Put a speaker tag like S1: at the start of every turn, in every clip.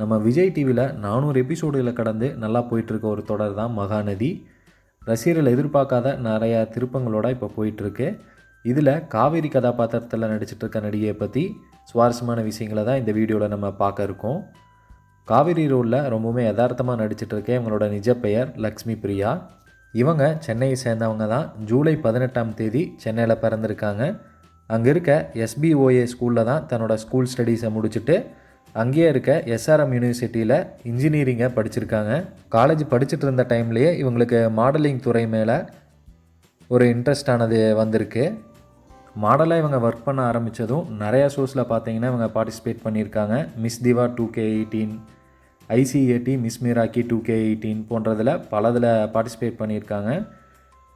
S1: நம்ம விஜய் டிவியில் நானூறு எபிசோடுகளை கடந்து நல்லா போயிட்டுருக்க ஒரு தொடர் தான் மகாநதி. ரசிகர்கள் எதிர்பார்க்காத நிறையா திருப்பங்களோட இப்போ போயிட்டுருக்கு. இதில் காவேரி கதாபாத்திரத்தில் நடிச்சிட்ருக்க நடிகையை பற்றி சுவாரஸ்யமான விஷயங்களை தான் இந்த வீடியோவில் நம்ம பார்க்க இருக்கோம். காவேரி ரோலில் ரொம்பவுமே யதார்த்தமாக நடிச்சிட்ருக்க இவங்களோட நிஜ பெயர் லக்ஷ்மி பிரியா. இவங்க சென்னையை சேர்ந்தவங்க தான். ஜூலை பதினெட்டாம் தேதி சென்னையில் பிறந்திருக்காங்க. அங்கே இருக்க எஸ்பிஓஏ ஸ்கூலில் தான் தன்னோட ஸ்கூல் ஸ்டடீஸை முடிச்சுட்டு அங்கேயே இருக்க எஸ்ஆர்எம் யூனிவர்சிட்டியில் இன்ஜினியரிங்கை படிச்சிருக்காங்க. காலேஜ் படிச்சுட்டு இருந்த டைம்லேயே இவங்களுக்கு மாடலிங் துறை மேலே ஒரு இன்ட்ரெஸ்ட் ஆனது வந்திருக்கு. மாடலாக இவங்க ஒர்க் பண்ண ஆரம்பித்ததும் நிறையா ஷோஸில் பார்த்தீங்கன்னா இவங்க பார்ட்டிசிபேட் பண்ணியிருக்காங்க. Miss Diva two K eighteen ICAD Miss Miraki two K eighteen போன்றதில் பலதில் பார்ட்டிசிபேட் பண்ணியிருக்காங்க.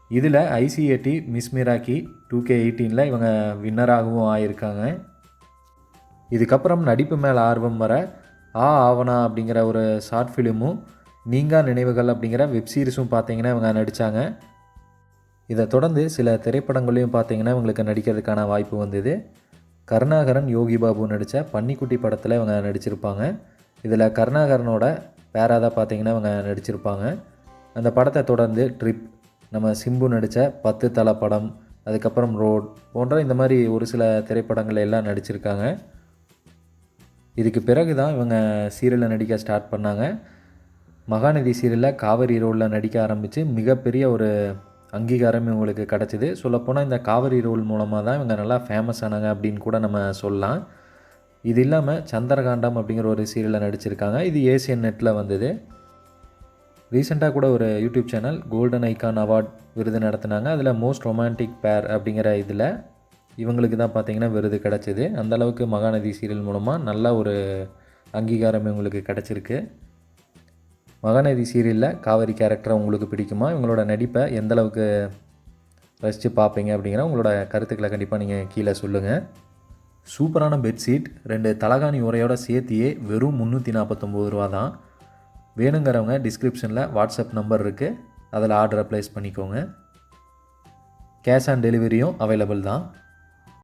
S1: இதில் ICAD Miss Miraki two K எயிட்டீனில் இவங்க வின்னராகவும் ஆயிருக்காங்க. இதுக்கப்புறம் நடிப்பு மேலே ஆர்வம் வர ஆ ஆவணா அப்படிங்கிற ஒரு ஷார்ட் ஃபிலிமும் நீங்கா நினைவுகள் அப்படிங்கிற வெப் சீரிஸும் பார்த்தீங்கன்னா இவங்க நடித்தாங்க இதை தொடர்ந்து சில திரைப்படங்களையும் பார்த்தீங்கன்னா இவங்களுக்கு நடிக்கிறதுக்கான வாய்ப்பு வந்தது. கருணாகரன் யோகி பாபு நடித்த பன்னிக்குட்டி படத்தில் இவங்க நடிச்சிருப்பாங்க. இதில் கருணாகரனோட பேராக பார்த்தீங்கன்னா இவங்க நடிச்சிருப்பாங்க. அந்த படத்தை தொடர்ந்து ட்ரிப் நம்ம சிம்பு நடித்த பத்து தலை படம் அதுக்கப்புறம் ரோட் போன்ற இந்த மாதிரி ஒரு சில திரைப்படங்கள் எல்லாம் நடிச்சிருக்காங்க. இதுக்கு பிறகு தான் இவங்க சீரியலில் நடிக்க ஸ்டார்ட் பண்ணாங்க. மகாநதி சீரியலில் காவிரி ரோலில் நடிக்க ஆரம்பித்து மிகப்பெரிய ஒரு அங்கீகாரம் இவங்களுக்கு கிடச்சிது. சொல்லப்போனால் இந்த காவிரி ரோல் மூலமாக தான் இவங்க நல்லா ஃபேமஸ் ஆனாங்க அப்படின்னு கூட நம்ம சொல்லலாம். இது இல்லாமல் சந்திரகாண்டம் அப்படிங்கிற ஒரு சீரியலில் நடிச்சிருக்காங்க. இது ஏசியன் நெட்டில் வந்தது. ரீசெண்டாக கூட ஒரு YouTube channel golden icon award விருது நடத்தினாங்க. அதில் மோஸ்ட் ரொமான்டிக் பேர் அப்படிங்கிற இதில் இவங்களுக்கு தான் பார்த்தீங்கன்னா விருது கிடச்சிது. அந்தளவுக்கு மகாநதி சீரியல் மூலமாக நல்ல ஒரு அங்கீகாரம் இவங்களுக்கு கிடச்சிருக்கு. மகாநதி சீரியலில் காவேரி கேரக்டரை உங்களுக்கு பிடிக்குமா? இவங்களோட நடிப்பை எந்த அளவுக்கு ரசித்து பார்ப்பீங்க அப்படிங்கிற உங்களோட கருத்துக்களை கண்டிப்பாக நீங்கள் கீழே சொல்லுங்கள் சூப்பரான பெட்ஷீட் ரெண்டு தலகாணி உரையோட சேர்த்தியே வெறும் முந்நூற்றி நாற்பத்தொம்போது ரூபா தான். வேணுங்கிறவங்க டிஸ்கிரிப்ஷனில் வாட்ஸ்அப் நம்பர் இருக்குது அதில் ஆர்டரை ப்ளேஸ் பண்ணிக்கோங்க. கேஷ் ஆன் டெலிவரியும் அவைலபிள் தான்.